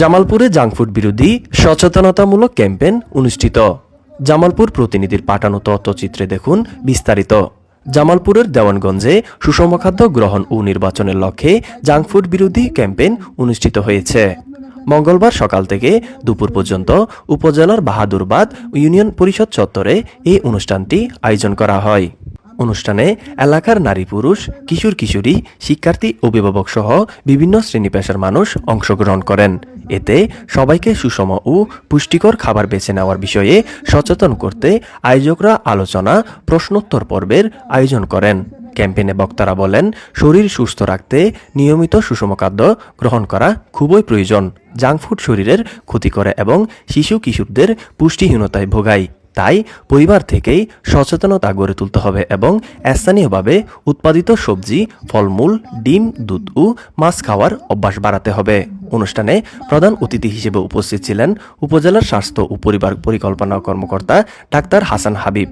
জামালপুরে জাঙ্কফুড বিরোধী সচেতনতামূলক ক্যাম্পেইন অনুষ্ঠিত। জামালপুর প্রতিনিধির পাঠানো তথ্যচিত্রে দেখুন বিস্তারিত। জামালপুরের দেওয়ানগঞ্জে সুষম খাদ্য গ্রহণ ও নির্বাচনের লক্ষ্যে জাঙ্কফুড বিরোধী ক্যাম্পেইন অনুষ্ঠিত হয়েছে। মঙ্গলবার সকাল থেকে দুপুর পর্যন্ত উপজেলার বাহাদুরবাদ ইউনিয়ন পরিষদ চত্বরে এই অনুষ্ঠানটি আয়োজন করা হয়। অনুষ্ঠানে এলাকার নারী পুরুষ, কিশোর কিশোরী, শিক্ষার্থী, অভিভাবক সহ বিভিন্ন শ্রেণি পেশার মানুষ অংশগ্রহণ করেন। এতে সবাইকে সুষম ও পুষ্টিকর খাবার বেছে নেওয়ার বিষয়ে সচেতন করতে আয়োজকরা আলোচনা, প্রশ্নোত্তর পর্বের আয়োজন করেন। ক্যাম্পেইনে বক্তারা বলেন, শরীর সুস্থ রাখতে নিয়মিত সুষম খাদ্য গ্রহণ করা খুবই প্রয়োজন। জাঙ্ক ফুড শরীরের ক্ষতি করে এবং শিশু কিশোরদের পুষ্টিহীনতায় ভোগায়। তাই পরিবার থেকেই সচেতনতা গড়ে তুলতে হবে এবং স্থানীয়ভাবে উৎপাদিত সবজি, ফলমূল, ডিম, দুধ ও মাছ খাওয়ার অভ্যাস বাড়াতে হবে। অনুষ্ঠানে প্রধান অতিথি হিসেবে উপস্থিত ছিলেন উপজেলার স্বাস্থ্য ও পরিবার পরিকল্পনা কর্মকর্তা ডাক্তার হাসান হাবিব।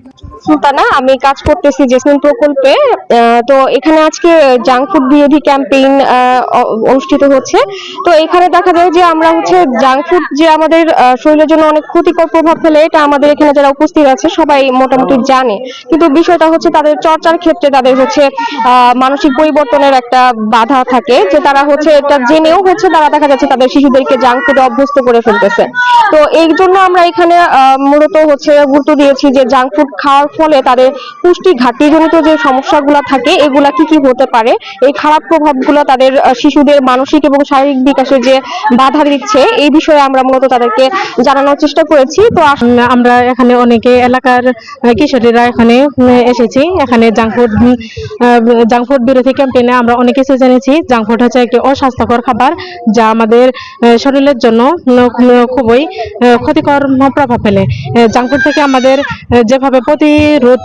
সুলতানা, আমি কাজ করতেছি জেসমিন প্রকল্পে। তো এখানে আজকে জাঙ্ক ফুড বিরোধী ক্যাম্পেইন অনুষ্ঠিত হচ্ছে। তো এখানে দেখা যায় যে আমরা হচ্ছে জাঙ্ক ফুড যে আমাদের শরীরের জন্য অনেক ক্ষতিকর প্রভাব ফেলে, এটা আমাদের এখানে যারা উপস্থিত আছে, সবাই মোটামুটি জানে। কিন্তু বিষয়টা হচ্ছে তাদের চর্চার ক্ষেত্রে তাদের হচ্ছে মানসিক পরিবর্তনের একটা বাধা থাকে, যে তারা হচ্ছে এটা জেনেও হচ্ছে তারা দেখা যাচ্ছে তাদের শিশুদেরকে জাঙ্ক ফুডে অভ্যস্ত করে ফেলতেছে। তো এই জন্য আমরা এখানে মূলত হচ্ছে গুরুত্ব দিয়েছি যে জাঙ্ক ফুড খাওয়ার ফলে তাদের পুষ্টি ঘাটতিজনিত যে সমস্যাগুলো থাকে, এগুলা কি কি হতে পারে, এই খারাপ প্রভাবগুলো তাদের শিশুদের মানসিক এবং শারীরিক বিকাশে যে বাধা দিচ্ছে, এই বিষয়ে আমরা মূলত তাদেরকে জানানোর চেষ্টা করেছি। তো আমরা এখানে অনেকে এলাকার কিশোরীরা এখানে এসেছি। এখানে জাঙ্ক ফুড জাঙ্ক ফুড বিরোধী ক্যাম্পেইনে আমরা অনেক কিছু জেনেছি। জাঙ্ক ফুড হচ্ছে একটি অস্বাস্থ্যকর খাবার, যা আমাদের শরীরের জন্য খুবই ক্ষতিকর প্রভাব ফেলে। জাঙ্ক ফুড থেকে আমাদের যেভাবে প্রতিরোধ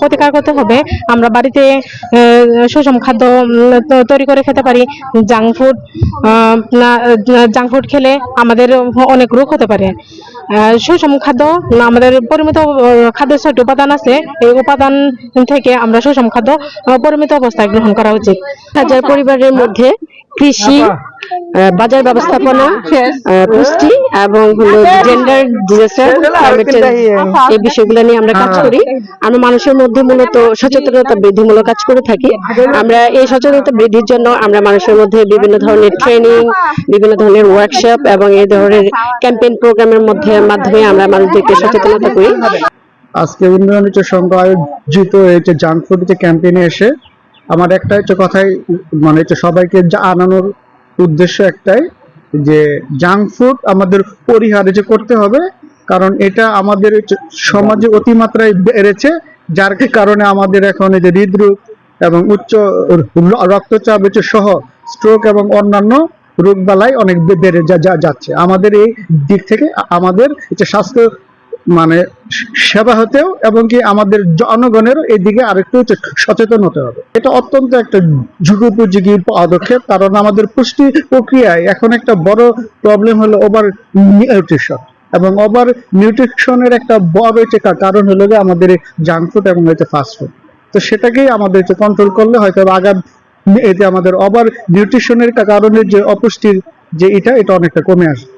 প্রতিকার করতে হবে আমরা বাড়িতে সুষম খাদ্য তৈরি করে খেতে পারি। জাঙ্ক ফুড জাঙ্ক ফুড খেলে আমাদের অনেক রোগ হতে পারে। সুষম খাদ্য আমাদের পরিমিত খাদ্যের ছয়টি উপাদান আছে। এই উপাদান থেকে আমরা সুষম খাদ্য পরিমিত অবস্থায় গ্রহণ করা উচিত। হাজার পরিবারের মধ্যে কৃষি বাজার ব্যবস্থাপনা পুষ্টি এবং হলো জেন্ডার ডিজাস্টার এই বিষয়গুলো নিয়ে আমরা কাজ করি। আমরা মানুষের মধ্যে মূলত সচেতনতা বৃদ্ধিমূলক কাজ করে থাকি। আমরা এই সচেতনতা বৃদ্ধির জন্য আমরা মানুষের মধ্যে বিভিন্ন ধরনের ট্রেনিং বিভিন্ন ধরনের ওয়ার্কশপ এবং এই ধরনের ক্যাম্পেইন প্রোগ্রামের মধ্যে মাধ্যমে আমরা মানুষদেরকে সচেতনতা করি। আজকে উন্নয়ন হচ্ছে সংঘ আয়োজিত এই যে জাঙ্ক ফুড যে ক্যাম্পেইনে এসে আমার একটা হচ্ছে কথাই মানে হচ্ছে সবাইকে জানানোর উদ্দেশ্য একটাই যে জাঙ্ক ফুড আমাদের পরিহার যে করতে হবে, কারণ এটা আমাদের সমাজে অতিমাত্রায় বেড়েছে, যার কারণে আমাদের এখন এই যে হৃদরোগ এবং উচ্চ রক্তচাপ সহ স্ট্রোক এবং অন্যান্য রোগবালাই অনেক বেড়ে যা- যাচ্ছে। আমাদের এই দিক থেকে আমাদের স্বাস্থ্য মানে সেবা হতেও এবং কি আমাদের জনগণের এই দিকে আরেকটু সচেতন হতে হবে। এটা অত্যন্ত একটা যুগোপযোগী পদক্ষেপ, কারণ আমাদের পুষ্টি প্রক্রিয়ায় এখন একটা বড় প্রবলেম হলো ওভার নিউট্রিশন এবং ওভার নিউট্রিশনের একটা বড় হচ্ছে কারণ হলো যে আমাদের জাঙ্ক ফুড এবং হচ্ছে ফাস্ট ফুড তো সেটাকেই আমাদের কন্ট্রোল করলে হয়তো আগাম এতে আমাদের ওভার নিউট্রিশনের কারণে যে অপুষ্টির যে এটা এটা অনেকটা কমে আসবে।